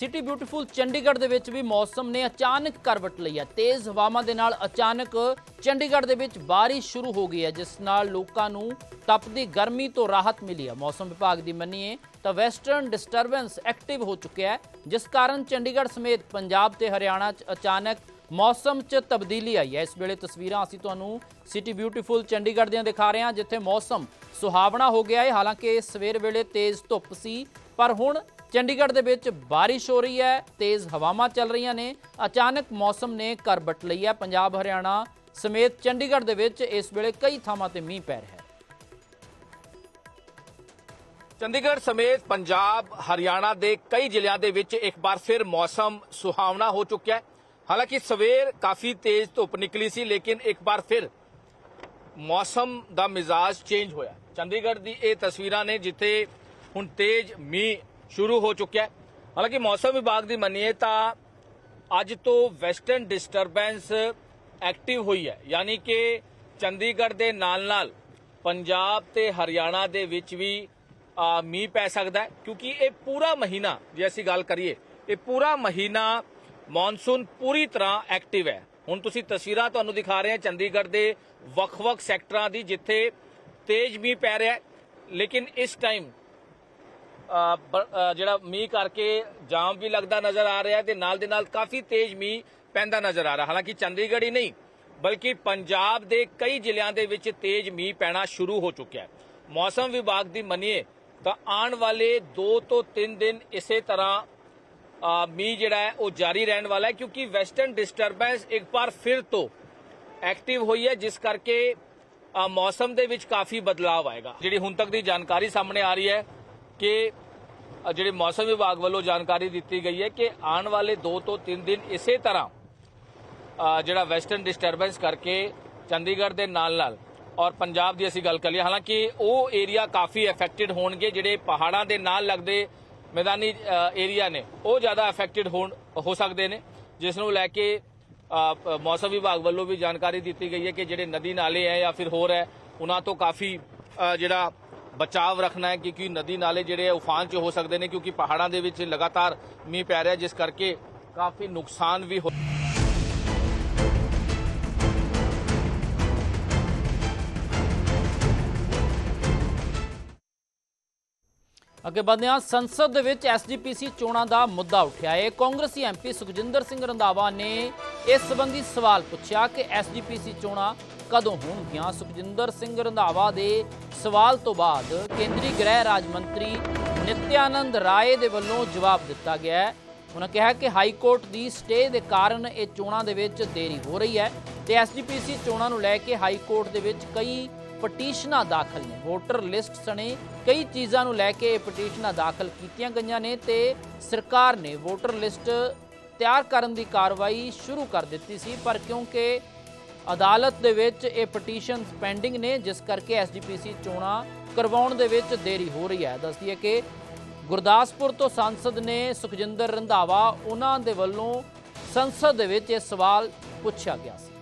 City beautiful Chandigarh ਦੇ ਵਿੱਚ ਵੀ ਮੌਸਮ ਨੇ ਅਚਾਨਕ ਕਰਵਟ ਲਈ ਹੈ। ਤੇਜ਼ ਹਵਾਵਾਂ ਦੇ ਨਾਲ ਅਚਾਨਕ ਚੰਡੀਗੜ੍ਹ ਦੇ ਵਿੱਚ ਬਾਰਿਸ਼ ਸ਼ੁਰੂ ਹੋ ਗਈ ਹੈ, ਜਿਸ ਨਾਲ ਲੋਕਾਂ ਨੂੰ ਤਪਦੀ ਗਰਮੀ ਤੋਂ ਰਾਹਤ ਮਿਲੀ ਹੈ। ਮੌਸਮ ਵਿਭਾਗ ਦੀ ਮੰਨੀਏ ਤਾਂ ਵੈਸਟਰਨ ਡਿਸਟਰਬੈਂਸ ਐਕਟਿਵ ਹੋ ਚੁੱਕਿਆ ਹੈ, ਜਿਸ ਕਾਰਨ ਚੰਡੀਗੜ੍ਹ ਸਮੇਤ ਪੰਜਾਬ ਤੇ ਹਰਿਆਣਾ 'ਚ ਅਚਾਨਕ ਮੌਸਮ 'ਚ ਤਬਦੀਲੀ ਆਈ ਹੈ। ਇਸ ਵੇਲੇ ਤਸਵੀਰਾਂ ਅਸੀਂ ਤੁਹਾਨੂੰ ਸਿਟੀ ਬਿਊਟੀਫੁਲ ਚੰਡੀਗੜ੍ਹ ਦੀਆਂ ਦਿਖਾ ਰਹੇ ਹਾਂ, ਜਿੱਥੇ ਮੌਸਮ ਸੁਹਾਵਣਾ ਹੋ ਗਿਆ ਹੈ। ਹਾਲਾਂਕਿ ਸਵੇਰ ਵੇਲੇ ਤੇਜ਼ ਧੁੱਪ ਸੀ, ਪਰ ਹੁਣ ਚੰਡੀਗੜ੍ਹ ਦੇ ਵਿੱਚ ਬਾਰਿਸ਼ ਹੋ ਰਹੀ ਹੈ, ਤੇਜ਼ ਹਵਾਵਾਂ ਚੱਲ ਰਹੀਆਂ ਨੇ, ਅਚਾਨਕ ਮੌਸਮ ਨੇ ਕਰਬਟ ਲਈ ਹੈ। ਪੰਜਾਬ, ਹਰਿਆਣਾ ਸਮੇਤ ਚੰਡੀਗੜ੍ਹ ਦੇ ਵਿੱਚ ਇਸ ਵੇਲੇ ਕਈ ਥਾਵਾਂ ਤੇ ਮੀਂਹ ਪੈ ਰਿਹਾ ਹੈ। ਚੰਡੀਗੜ੍ਹ ਸਮੇਤ ਪੰਜਾਬ, ਹਰਿਆਣਾ ਦੇ ਕਈ ਜ਼ਿਲ੍ਹਿਆਂ ਦੇ ਵਿੱਚ ਇੱਕ ਵਾਰ ਫਿਰ ਮੌਸਮ ਸੁਹਾਵਣਾ ਹੋ ਚੁੱਕਿਆ ਹੈ। ਹਾਲਾਂਕਿ ਸਵੇਰ ਕਾਫੀ ਤੇਜ਼ ਧੁੱਪ ਨਿਕਲੀ ਸੀ, ਲੇਕਿਨ ਇੱਕ ਵਾਰ ਫਿਰ ਮੌਸਮ ਦਾ ਮਿਜ਼ਾਜ ਚੇਂਜ ਹੋਇਆ। ਚੰਡੀਗੜ੍ਹ ਦੀ ਇਹ ਤਸਵੀਰਾਂ ਨੇ ਜਿੱਥੇ ਹੁਣ ਤੇਜ਼ ਮੀਂਹ ਸ਼ੁਰੂ ਹੋ ਚੁੱਕਿਆ ਹੈ। ਹਾਲਾਂਕਿ ਮੌਸਮ ਵਿਭਾਗ ਦੀ ਮੰਨੀਏ ਤਾਂ ਅੱਜ ਤੋਂ ਵੈਸਟਰਨ ਡਿਸਟਰਬੈਂਸ ਐਕਟਿਵ ਹੋਈ ਹੈ। ਯਾਨੀ ਕਿ ਚੰਡੀਗੜ੍ਹ ਦੇ ਨਾਲ-ਨਾਲ ਪੰਜਾਬ ਤੇ ਹਰਿਆਣਾ ਦੇ ਵਿੱਚ ਵੀ ਮੀਂਹ ਪੈ ਸਕਦਾ ਹੈ। ਕਿਉਂਕਿ ਇਹ ਪੂਰਾ ਮਹੀਨਾ ਜੇ ਅਸੀਂ ਗੱਲ ਕਰੀਏ, ਇਹ ਪੂਰਾ ਮਹੀਨਾ ਮੌਨਸੂਨ ਪੂਰੀ ਤਰ੍ਹਾਂ ਐਕਟਿਵ ਹੈ। ਹੁਣ ਤੁਸੀਂ ਤਸਵੀਰਾਂ ਤੁਹਾਨੂੰ ਦਿਖਾ ਰਹੇ ਹਾਂ ਚੰਡੀਗੜ੍ਹ ਦੇ ਵੱਖ-ਵੱਖ ਸੈਕਟਰਾਂ ਦੀ, ਜਿੱਥੇ ਤੇਜ਼ ਮੀਂਹ ਪੈ ਰਿਹਾ ਹੈ। ਲੇਕਿਨ ਇਸ ਟਾਈਮ ਜਿਹੜਾ ਮੀਂਹ ਕਰਕੇ ਜਾਮ ਵੀ ਲੱਗਦਾ ਨਜ਼ਰ ਆ ਰਿਹਾ ਹੈ ਤੇ ਨਾਲ ਦੇ ਨਾਲ ਕਾਫੀ ਤੇਜ਼ ਮੀਂਹ ਪੈਂਦਾ ਨਜ਼ਰ ਆ ਰਿਹਾ। ਹਾਲਾਂਕਿ ਚੰਡੀਗੜ੍ਹ ਹੀ ਨਹੀਂ, ਬਲਕਿ ਪੰਜਾਬ ਦੇ ਕਈ ਜ਼ਿਲ੍ਹਿਆਂ ਦੇ ਵਿੱਚ ਤੇਜ਼ ਮੀਂਹ ਪੈਣਾ ਸ਼ੁਰੂ ਹੋ ਚੁੱਕਿਆ ਹੈ। ਮੌਸਮ ਵਿਭਾਗ ਦੀ ਮੰਨੀਏ ਤਾਂ ਆਉਣ ਵਾਲੇ 2 ਤੋਂ 3 ਦਿਨ ਇਸੇ ਤਰ੍ਹਾਂ ਮੀਂਹ ਜਿਹੜਾ ਹੈ ਉਹ ਜਾਰੀ ਰਹਿਣ ਵਾਲਾ ਹੈ, ਕਿਉਂਕਿ ਵੈਸਟਰਨ ਡਿਸਟਰਬੈਂਸ ਇੱਕ ਵਾਰ ਫਿਰ ਤੋਂ ਐਕਟਿਵ ਹੋਈ ਹੈ, ਜਿਸ ਕਰਕੇ ਮੌਸਮ ਦੇ ਵਿੱਚ ਕਾਫੀ ਬਦਲਾਅ ਆਏਗਾ। ਜਿਹੜੀ ਹੁਣ ਤੱਕ ਦੀ ਜਾਣਕਾਰੀ ਸਾਹਮਣੇ ਆ ਰਹੀ ਹੈ ਕਿ ਜਿਹੜੇ ਮੌਸਮ ਵਿਭਾਗ ਵੱਲੋਂ ਜਾਣਕਾਰੀ ਦਿੱਤੀ ਗਈ ਹੈ ਕਿ ਆਉਣ ਵਾਲੇ 2 ਤੋਂ 3 ਦਿਨ ਇਸੇ ਤਰ੍ਹਾਂ ਜਿਹੜਾ ਵੈਸਟਰਨ ਡਿਸਟਰਬੈਂਸ ਕਰਕੇ ਚੰਡੀਗੜ੍ਹ ਦੇ ਨਾਲ ਨਾਲ ਔਰ ਪੰਜਾਬ ਦੀ ਅਸੀਂ ਗੱਲ ਕਰ ਕਰੀਏ ਹਾਲਾਂਕਿ ਉਹ ਏਰੀਆ ਕਾਫੀ ਅਫੈਕਟਡ ਹੋਣਗੇ, ਜਿਹੜੇ ਪਹਾੜਾਂ ਦੇ ਨਾਲ ਲੱਗਦੇ ਮੈਦਾਨੀ ਏਰੀਆ ਨੇ, ਉਹ ਜ਼ਿਆਦਾ ਅਫੈਕਟਡ ਹੋਣ, ਹੋ ਸਕਦੇ ਨੇ, ਜਿਸ ਨੂੰ ਲੈ ਕੇ ਮੌਸਮ ਵਿਭਾਗ ਵੱਲੋਂ ਵੀ ਜਾਣਕਾਰੀ ਦਿੱਤੀ ਗਈ ਹੈ ਕਿ ਜਿਹੜੇ ਨਦੀ ਨਾਲੇ ਹੈ ਜਾਂ ਫਿਰ ਹੋਰ ਹੈ, ਉਹਨਾਂ ਤੋਂ ਕਾਫੀ ਜਿਹੜਾ ਬਚਾਵ ਰੱਖਣਾ ਹੈ ਕਿਉਂਕਿ ਨਦੀ ਨਾਲੇ ਜਿਹੜੇ ਉਫਾਨ 'ਚ ਹੋ ਸਕਦੇ ਨੇ ਕਿਉਂਕਿ ਪਹਾੜਾਂ ਦੇ ਵਿੱਚ ਲਗਾਤਾਰ ਮੀਂਹ ਪੈ ਰਿਹਾ, ਜਿਸ ਕਰਕੇ ਕਾਫੀ ਨੁਕਸਾਨ ਵੀ ਹੋ ਅੱਗੇ ਵਧਦੇ ਹਾਂ, ਸੰਸਦ ਦੇ ਵਿੱਚ ਐਸਜੀਪੀਸੀ ਚੋਣਾਂ ਦਾ ਮੁੱਦਾ ਉੱਠਿਆ ਹੈ ਕਾਂਗਰਸੀ ਐਮਪੀ ਸੁਖਜਿੰਦਰ ਸਿੰਘ ਰੰਧਾਵਾ ਨੇ ਇਸ ਸੰਬੰਧੀ ਸਵਾਲ ਪੁੱਛਿਆ ਕਿ ਐਸਜੀਪੀਸੀ ਚੋਣਾਂ ਕਦੋਂ ਹੋਣਗੀਆਂ? ਸੁਖਜਿੰਦਰ ਸਿੰਘ ਰੰਧਾਵਾ ਦੇ ਸਵਾਲ ਤੋਂ ਬਾਅਦ ਕੇਂਦਰੀ ਗ੍ਰਹਿ ਰਾਜ ਮੰਤਰੀ ਨਿਤਿਆਨੰਦ ਰਾਏ ਦੇ ਵੱਲੋਂ ਜਵਾਬ ਦਿੱਤਾ ਗਿਆ ਹੈ। ਉਹਨਾਂ ਕਿਹਾ ਕਿ ਹਾਈ ਕੋਰਟ ਦੀ ਸਟੇ ਦੇ ਕਾਰਨ ਇਹ ਚੋਣਾਂ ਦੇ ਵਿੱਚ ਦੇਰੀ ਹੋ ਰਹੀ ਹੈ ਤੇ ਐਸਜੀਪੀਸੀ ਚੋਣਾਂ ਨੂੰ ਲੈ ਕੇ ਹਾਈ ਕੋਰਟ ਦੇ ਵਿੱਚ ਕਈ ਪਟੀਸ਼ਨਾਂ ਦਾਖਲ ਨੇ। ਵੋਟਰ ਲਿਸਟ ਸਣੇ ਕਈ ਚੀਜ਼ਾਂ ਨੂੰ ਲੈ ਕੇ ਇਹ ਪਟੀਸ਼ਨਾਂ ਦਾਖਲ ਕੀਤੀਆਂ ਗਈਆਂ ਨੇ ਤੇ ਸਰਕਾਰ ਨੇ ਵੋਟਰ ਲਿਸਟ ਤਿਆਰ ਕਰਨ ਦੀ ਕਾਰਵਾਈ ਸ਼ੁਰੂ ਕਰ ਦਿੱਤੀ ਸੀ। ਪਰ ਕਿਉਂਕਿ ਅਦਾਲਤ ਦੇ ਵਿੱਚ ਇਹ ਪਟੀਸ਼ਨ ਪੈਂਡਿੰਗ ਨੇ, ਜਿਸ ਕਰਕੇ ਐਸਜੀਪੀਸੀ ਚੋਣਾਂ ਕਰਵਾਉਣ ਦੇ ਵਿੱਚ ਦੇਰੀ ਹੋ ਰਹੀ ਹੈ। ਦੱਸਦੀ ਹੈ ਕਿ ਗੁਰਦਾਸਪੁਰ ਤੋਂ ਸੰਸਦ ਨੇ ਸੁਖਜਿੰਦਰ ਰੰਧਾਵਾ, ਉਹਨਾਂ ਦੇ ਵੱਲੋਂ ਸੰਸਦ ਦੇ ਵਿੱਚ ਇਹ ਸਵਾਲ ਪੁੱਛਿਆ ਗਿਆ ਸੀ।